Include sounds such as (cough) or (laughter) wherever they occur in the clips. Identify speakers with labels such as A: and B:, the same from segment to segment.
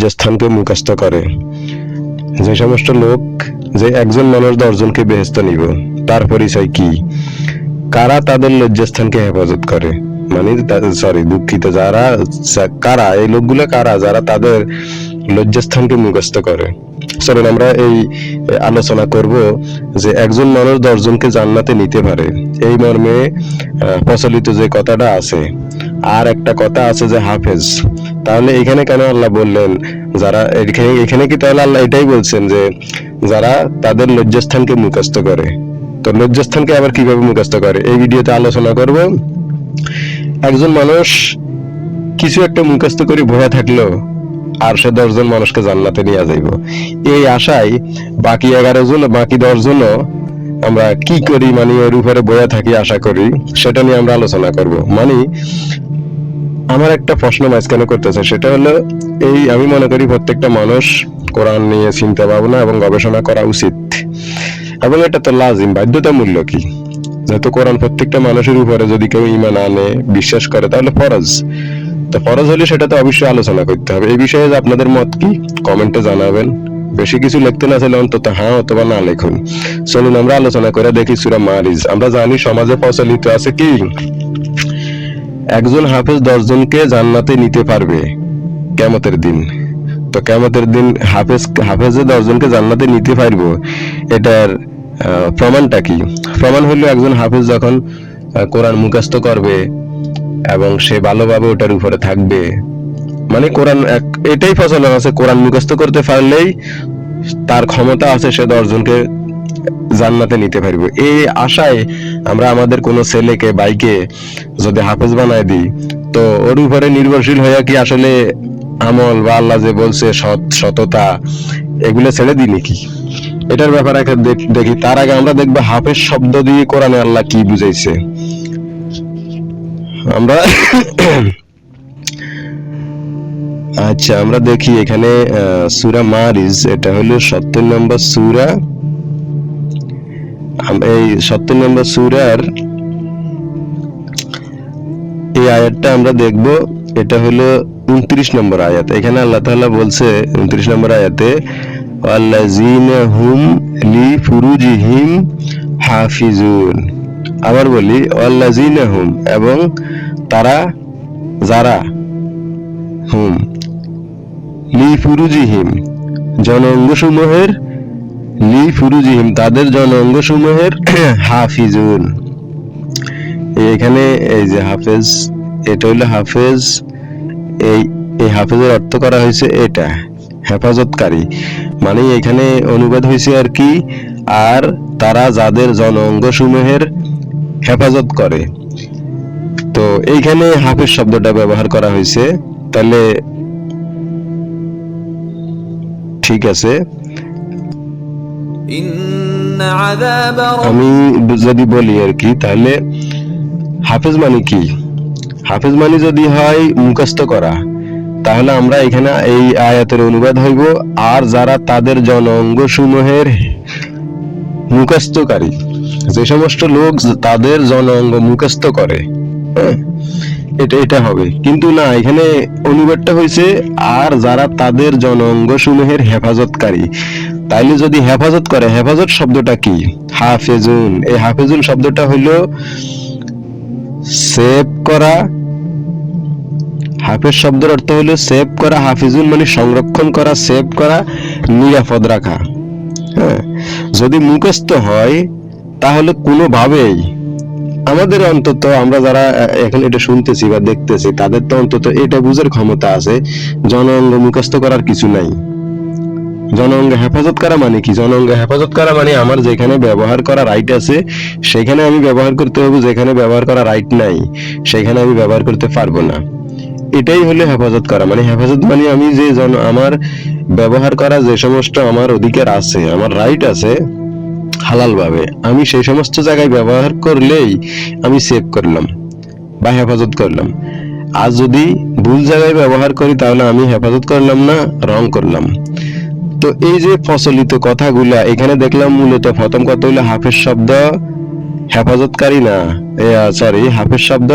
A: লজ্জাস্থানকে মুখস্থ করে। যে সমস্ত লোক, যে একজন মানুষ দশজনকে বেহেস্ত নিব, তার পরিচয় কি? কারা তাদের লজ্জাস্থানকে হেফাজত করে? মানে সরি দুঃখিত, যারা কারা, এই লোকগুলো কারা, যারা তাদের লজ্জাস্থানকে মুখস্থ করে? চলুন, আমরা এই আলোচনা করব যে একজন মানুষ দশজনকে জান্নাতে নিতে পারে। এই মর্মে প্রচলিত যে কথাটা আছে, আর একটা কথা আছে যে হাফেজ। তাহলে এখানে কেন আল্লাহ বললেন? যারা এখানে এখানে কি তাহলে আল্লাহ এটাই বলছেন যে যারা তাদের লজ্জাস্থানকে মুখস্থ করে। তো লজ্জাস্থানকে আবার কীভাবে মুখস্থ করে? এই ভিডিওতে আলোচনা করব। একজন মানুষ কিছু একটা মুখস্থ করে ভয়া থাকল, আর সে দশজন মানুষকে জান্নাতে নিয়ে যাইব। এই আশায় বাকি এগারো জন, বাকি দশ জনও আমরা কি করি মানে ওর উপরে বয়া থাকি আশা করি, সেটা নিয়ে আমরা আলোচনা করব। মানে আমার একটা প্রশ্ন মাঝখানে করতেছে সেটা হলো, এই আমি মনে করি প্রত্যেকটা মানুষ কোরআন নিয়ে চিন্তা ভাবনা এবং গবেষণা করা উচিত। এবং এটা তো লাজিম বাধ্যতামূল্য কি? যেহেতু কোরআন প্রত্যেকটা মানুষের উপরে যদি কেউ ইমান আনে, বিশ্বাস করে, তাহলে ফরজ। তো ফরজ হলে সেটা তো অবশ্যই আলোচনা করতে হবে। এই বিষয়ে আপনাদের মত কি? কমেন্টে জানাবেন। বেশি কিছু লিখতে না চাইলে অন্তত হ্যাঁ অথবা না লিখুন। চলুন, আমরা আলোচনা করে দেখি সুরা মারিজ। আমরা জানি সমাজে প্রচলিত আছে কি? একজন হাফেজ দশজনকে জান্নাতে নিতে পারবে কেমতের দিন। তো কেমতের দিন হাফেজ, হাফেজে দশজনকে জান্নাতে নিতে পারব, এটার প্রমাণটা কি? প্রমাণ হলো একজন হাফেজ যখন কোরআন মুখস্থ করবে এবং সে ভালোভাবে ওটার উপরে থাকবে। মানে কোরআন এটাই প্রচলন আছে, কোরআন মুখস্থ করতে পারলেই তার ক্ষমতা আছে সে দশজনকে জান্নাতে নিতে পারবে। এই আশায় আমরা আমাদের কোনো ছেলেকে বাইকে যদি হাফেজ বানায় দিই, তো ওর উপরে নির্ভরশীল হয়ে কি আসলে আমল বা আল্লাহ যে বলছে সৎ, সততা, এগুলো ছেড়ে দিই নাকি? এটার ব্যাপারে একটা দেখি তার আগে আমরা দেখব হাফেজ শব্দ দিয়ে কোরআনে আল্লাহ কি বুঝাইছে। আমরা আচ্ছা আমরা দেখি এখানে সুরা মারিজ, এটা হলো সত্তর নম্বর সুরা। এই সত্তর নম্বর সুরার এই আয়াতটা আমরা দেখব। এটা হলো উনত্রিশ নম্বর আয়াত। এখানে আল্লাহ তাআলা বলছে, উনত্রিশ নম্বর আয়াতে হুম লি ফুরুজিহিম হাফিজুন। আবার বলি হুম, এবং তারা যারা হুম, লি ফুরুজিহিম জনঅঙ্গসমূহের লি ফুরুজিহিম তাদের জনঅঙ্গসমূহের (coughs) হাফিজুন। এখানে এই যে হাফেজ এটা হলো হাফেজ এই এই হাফেজের অর্থ করা হয়েছে এটা হেফাজতকারী। মানে এখানে অনুবাদ হয়েছে আর কি আর তারা যাদের জনঅঙ্গসমূহের হেফাজত করে। তো এইখানে হাফেজ শব্দটা ব্যবহার করা হয়েছে তাহলে ঠিক আছে। আমি যদি বলি আর কি তাহলে হাফেজ মানে কি? হাফেজ মানে যদি হয় মুখস্থ করা তাহলে আমরা এখানে এই আয়াতের অনুবাদ হইব আর যারা তাদের জনঅঙ্গ সমূহের মুখস্থকারী যে সমস্ত লোক তাদের জনঅঙ্গ মুখস্থ করে হ্যাঁ, এটা এটা হবে। কিন্তু না এখানে অনুবাদটা হয়েছে আর যারা তাদের জনঅঙ্গ সমূহের হেফাজতকারী তাইলে যদি হেফাজত করে, হেফাজত শব্দটা কি? হাফেজুন এই হাফেজুন শব্দটা হইল সেভ করা। হাফেজ শব্দের অর্থ হলো সেভ করা হাফিজুন মানে সংরক্ষণ করা, সেভ করা, নিরাপদ রাখা। হ্যাঁ? যদি মুখস্থ হয়, তাহলে কোনোভাবেই আমাদের অন্তত আমরা যারা এখন এটা শুনতেছি বা দেখতেছি, তাদের তো অন্তত এটা বুঝার ক্ষমতা আছে। জনঅঙ্গ মুখস্থ করার কিছু নাই। জনঅঙ্গ হেফাজত করা মানে কি? জনঅঙ্গ হেফাজত করা মানে আমার যেখানে ব্যবহার করা রাইট আছে, সেখানে আমি ব্যবহার করতে হবে, যেখানে ব্যবহার করা রাইট নাই, সেখানে আমি ব্যবহার করতে পারব না। এটাই হলো হেফাজত করা। মানে হেফাজত মানে আমি যে জন আমার ব্যবহার করা যে সমস্ত আমার অধিকার আছে, আমার রাইট আছে হালাল ভাবে আমি সেই সমস্ত জায়গায় ব্যবহার করলেই আমি সেভ করলাম বা হেফাজত করলাম। আর যদি ভুল জায়গায় ব্যবহার করি, তাহলে আমি হেফাজত করলাম না রং করলাম। তো এই যে প্রচলিত কথাগুলা, এখানে দেখলাম মূলত প্রথম কথা হলো হাফের শব্দ হেফাজতকারী না? সরি হাফের শব্দ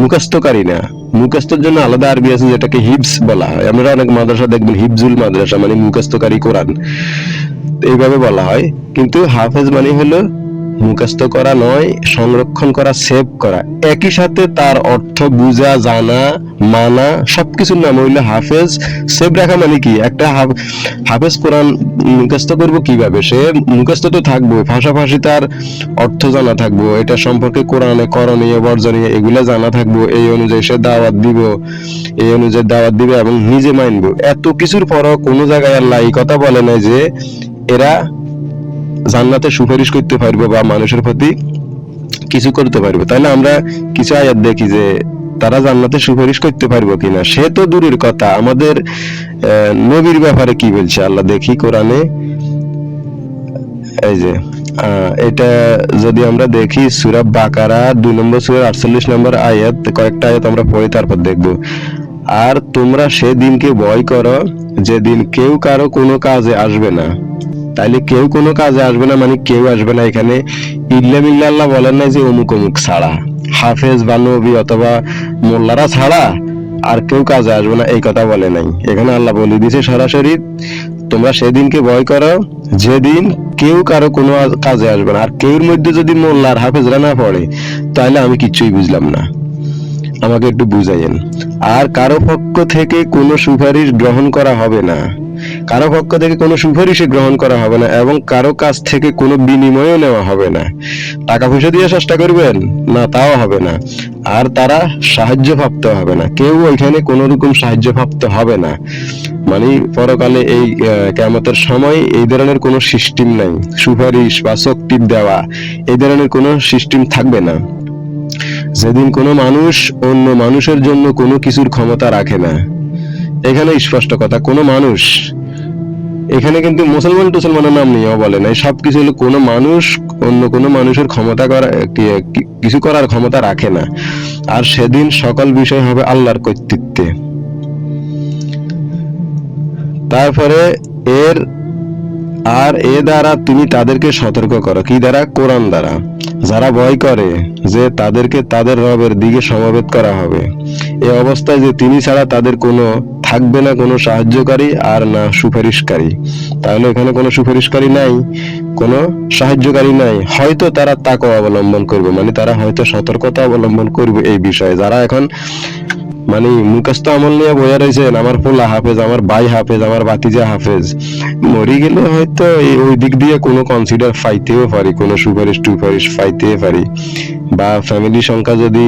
A: মুখস্থকারী না? মুখস্থর জন্য আলাদা আরবি আছে যেটাকে হিপস বলা হয়। আমরা অনেক মাদ্রাসা দেখবেন হিপজুল মাদ্রাসা মানে মুখস্থকারী কোরআন। এইভাবে বলা হয়। কিন্তু হাফেজ মানে হলো মুখস্থ করা নয়, সংরক্ষণ করা সেভ করা। একই সাথে তার অর্থ বুঝা, জানা, মানা, সবকিছুর নাম হইল হাফেজ। সেভ রাখা মানে কি? একটা হাফ- হাফেজ কোরআন মুখস্থ করব কীভাবে? সে মুখস্থ তো থাকব পাশাপাশি তার অর্থ জানা থাকব, এটা সম্পর্কে কোরআনে করণীয়, বর্জনীয়, এগুলো জানা থাকব, এই অনুযায়ী সে দাওয়াত দিব, এই অনুযায়ী দাওয়াত দিবে এবং নিজে মানবো এত কিছুর পরও কোনো জায়গায় আল্লাহ এই কথা বলে নাই যে এরা জান্নাতে সুপারিশ করতে পারবে বা মানুষের প্রতি কিছু করতে পারবে। তাহলে আমরা কিছু আয়াত দেখি যে তারা জান্নাতে সুপারিশ করতে পারব কিনা। সে তো দূরের কথা। আমাদের নবীর ব্যাপারে কি বলছে? আল্লাহ দেখি কোরআনে। এই যে এটা যদি আমরা দেখি, সুরা বাকারা, দুই নম্বর সুরা, আটচল্লিশ নম্বর আয়াত, কয়েকটা আয়াত আমরা পড়ে তারপর দেখব। আর তোমরা সেদিনকে ভয় করো, যেদিন কেউ কারও কোনো কাজে আসবে না। তাইলে কেউ কোনো কাজে আসবে না মানে কেউ আসবে না এখানে। ইল্লা বিল্লা আল্লাহ বলেন না যে অমুক অমুক ছাড়া। হাফেজ বা নবী অথবা মোল্লারা ছাড়া আর কেউ কাজে আসবে না, এই কথা বলে নাই। এখানে আল্লাহ বলে দিছে সরাসরি, তোমরা সেদিনকে ভয় করো, যেদিন কেউ কারও কোনো কাজে আসবে না। আর কেউর মধ্যে যদি মোল্লার হাফেজরা না পড়ে তাহলে আমি কিচ্ছুই বুঝলাম না। আমাকে একটু বুঝাইয়েন। আর কারও পক্ষ থেকে কোনো সুপারিশ গ্রহণ করা হবে না। কারও পক্ষ থেকে কোনো সুপারিশে গ্রহণ করা হবে না এবং কারও কাছ থেকে কোনো বিনিময়ও নেওয়া হবে না। টাকা পয়সা দিয়ে চেষ্টা করবেন? না, তাও হবে না। আর তারা সাহায্য প্রাপ্ত হবে না। কেউ ওইখানে কোনো রকম সাহায্য প্রাপ্ত হবে না। মানে পরকালে এই কেমতের সময় এই ধরনের কোনো সিস্টেম নাই। সুপারিশ বা শক্তি দেওয়া এই ধরনের কোনো সিস্টেম থাকবে না। যেদিন কোনো মানুষ অন্য মানুষের জন্য কোনো কিছুর ক্ষমতা রাখে না। এখানে স্পষ্ট কথা, কোনো মানুষ এখানে কিন্তু মুসলমান টুসলমানের নাম নিয়েও বলে নাই। সবকিছু হলো কোনো মানুষ, অন্য কোনো মানুষের ক্ষমতা করা কিছু করার ক্ষমতা রাখে না। আর সেদিন সকল বিষয় হবে আল্লাহর কর্তৃত্বে। তারপরে এর, আর এ দ্বারা তুমি তাদেরকে সতর্ক করো। কি দ্বারা? কোরআন দ্বারা। যারা ভয় করে যে তাদেরকে তাদের রবের দিকে সমবেত করা হবে। এ অবস্থায় যে তিনি ছাড়া তাদের কোনো থাকবে না কোনো সাহায্যকারী আর না সুপারিশকারী। তাহলে এখানে কোনো সুপারিশকারী নাই, কোনো সাহায্যকারী নাই। হয়তো তারা তাকে অবলম্বন করবে মানে তারা হয়তো সতর্কতা অবলম্বন করবে এই বিষয়ে। যারা এখন মানে মুখস্থ আমল নিয়ে বইয়া রয়েছেন আমার পোলা হাফেজ, আমার ভাই হাফেজ, আমার বাতিজা হাফেজ। মরি গেলে হয়তো ওই দিক দিয়ে কোনো কনসিডার পাইতেও পারি, কোনো সুপারিশ টুপারিশ পাইতে পারি। বা ফ্যামিলি সংখ্যা যদি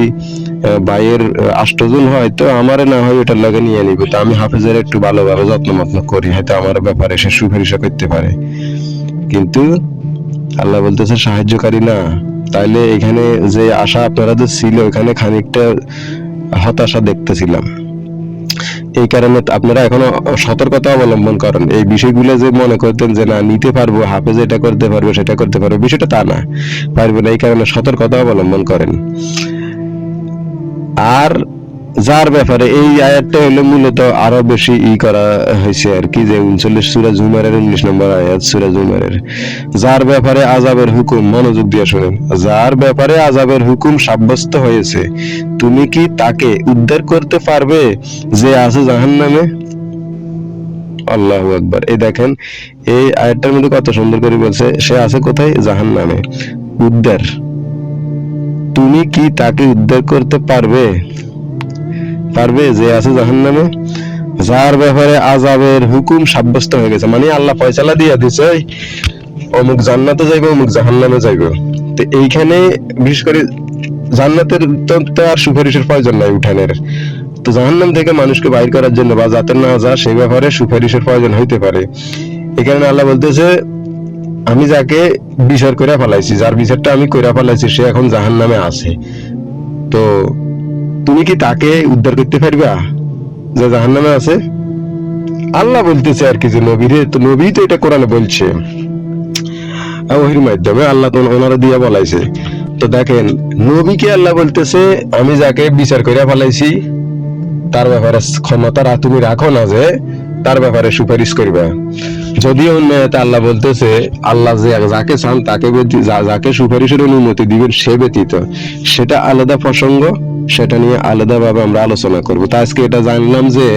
A: ভাইয়ের আষ্টজন হয়, তো আমারে না হয় ওটার লাগে নিয়ে নিবে। তো আমি হাফেজের একটু ভালোভাবে যত্ন মত্ন করি, হয়তো আমার ব্যাপারে সে সুপারিশও করতে পারে। কিন্তু আল্লাহ বলতেছে, সাহায্যকারী না। তাইলে এখানে যে আশা আপনারা যে ছিল, এখানে খানিকটা হতাশা দেখতেছিলাম। এই কারণে আপনারা এখনও সতর্কতা অবলম্বন করেন। এই বিষয়গুলো যে মনে করতেন যে, না, নিতে পারব, হাফেজ এটা করতে পারব, সেটা করতে পারব, বিষয়টা তা না। পারব না, এই কারণে সতর্কতা অবলম্বন করেন। আর যার ব্যাপারে এই আয়াতটা হলো মূলত আরও বেশি ই করা হয়েছে আর কি, যে উনচল্লিশ সুরা জুমারের উনিশ নম্বর আয়াত, সুরা জুমারের। যার ব্যাপারে আজাবের হুকুম, মনোযোগ দিয়ে শুনেন, যার ব্যাপারে আজাবের হুকুম সাব্যস্ত হয়েছে, তুমি কি তাকে উদ্ধার করতে পারবে যে আছে জাহান নামে আল্লাহ আকবার। এই দেখেন, এই আয়াতটার মধ্যে কত সুন্দর করে বলছে, সে আছে কোথায়? জাহান নামে উদ্ধার। তুমি কি তাকে উদ্ধার করতে পারবে? পারবে, যে আছে জাহান নামে যার ব্যাপারে আজাবের হুকুম সাব্যস্ত হয়ে গেছে। মানে আল্লাহ ফয়সালা দিয়ে দিছে অমুক জান্নাতে যাইবে, অমুক জাহান্নামে যাইবে। তো এইখানে বিশেষ করে জান্নাতের তো আর সুপারিশের প্রয়োজন নাই উঠানের। তো জাহান্নাম থেকে মানুষকে বাইর করার জন্য বা যাতে না যা সেই ব্যাপারে সুপারিশের প্রয়োজন হইতে পারে। এখানে আল্লাহ বলতেছে, আমি যাকে বিচার করে ফেলাইছি, যার বিচারটা আমি করে ফেলাইছি, সে এখন জাহান নামে আছে। তো তুমি কি তাকে উদ্ধার করতে পারবা? যে জাহান নামে আছে? আল্লাহ বলতেছে আর কি যে নবীরে তো নবী তো এটা কোরআনে বলছে। ওহির মাধ্যমে আল্লাহ তো ওনারা দিয়ে বলাইছে। তো দেখেন নবীকে আল্লাহ বলতেছে, আমি যাকে বিচার করে ফেলাইছি, তার ব্যাপারে ক্ষমতা তুমি রাখো না যে, তার ব্যাপারে সুপারিশ করবা যদিও অন্যায়তে আল্লাহ বলতেছে, আল্লাহ যে যাকে চান তাকে যাকে সুপারিশের অনুমতি দিবেন সে ব্যতীত। সেটা আলাদা প্রসঙ্গ। সেটা নিয়ে আলাদাভাবে আমরা আলোচনা করব। তা আজকে এটা জানলাম যে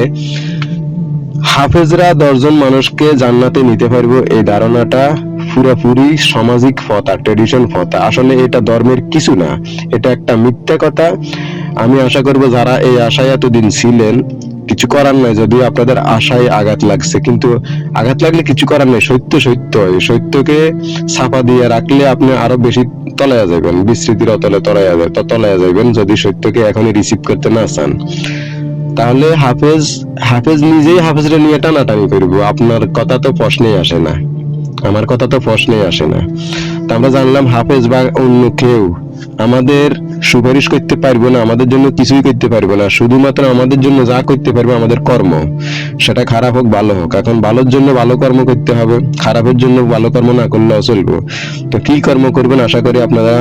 A: হাফেজরা দশজন মানুষকে জান্নাতে নিতে পারব এই ধারণাটা পুরোপুরি সামাজিক ফতা ট্রেডিশন ফতা। আসলে এটা ধর্মের কিছু না, এটা একটা মিথ্যা কথা। আমি আশা করব যারা এই আশায় এতদিন ছিলেন, কিছু করার নাই, যদিও আপনাদের আশায় আঘাত লাগছে, কিন্তু আঘাত লাগলে কিছু করার নাই। সত্য সত্য সত্যকে ছাপা দিয়ে রাখলে আপনি আরও বেশি তলায়া যাবেন বিস্তৃতির অতলে তলায়া যায় তলায়া যাবেন যদি সত্যকে এখনই রিসিভ করতে না চান। তাহলে হাফেজ হাফেজ নিজেই হাফেজরে নিয়ে টানাটানি করব। আপনার কথা তো প্রশ্নেই আসে না। আমার কথা তো প্রশ্নেই আসে না। তা আমরা জানলাম হাফেজ বা অন্য কেউ। আমাদের সুপারিশ করতে পারব না, আমাদের জন্য কিছুই করতে পারব না, শুধুমাত্র আমাদের জন্য যা করতে পারবে আমাদের কর্ম। সেটা খারাপ হোক, ভালো হোক। এখন ভালোর জন্য ভালো কর্ম করতে হবে, খারাপের জন্য ভালো কর্ম না করলেও চলবো তো কি কর্ম করবেন আশা করি আপনারা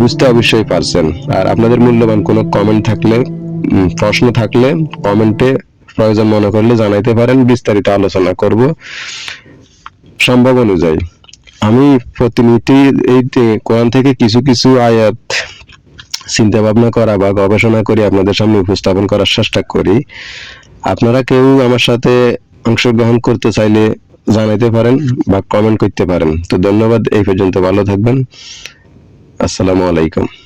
A: বুঝতে অবশ্যই পারছেন। আর আপনাদের মূল্যবান কোনো কমেন্ট থাকলে প্রশ্ন থাকলে কমেন্টে প্রয়োজন মনে করলে জানাইতে পারেন, বিস্তারিত আলোচনা করব। সম্ভব অনুযায়ী। আমি প্রতিনিধি এই কোরআন থেকে কিছু কিছু আয়াত চিন্তা ভাবনা করা বা গবেষণা করে, আপনাদের সামনে উপস্থাপন করার চেষ্টা করি। আপনারা কেউ আমার সাথে অংশগ্রহণ করতে চাইলে জানাইতে পারেন বা কমেন্ট করতে পারেন। তো ধন্যবাদ, এই পর্যন্ত ভালো থাকবেন। আসসালামু আলাইকুম।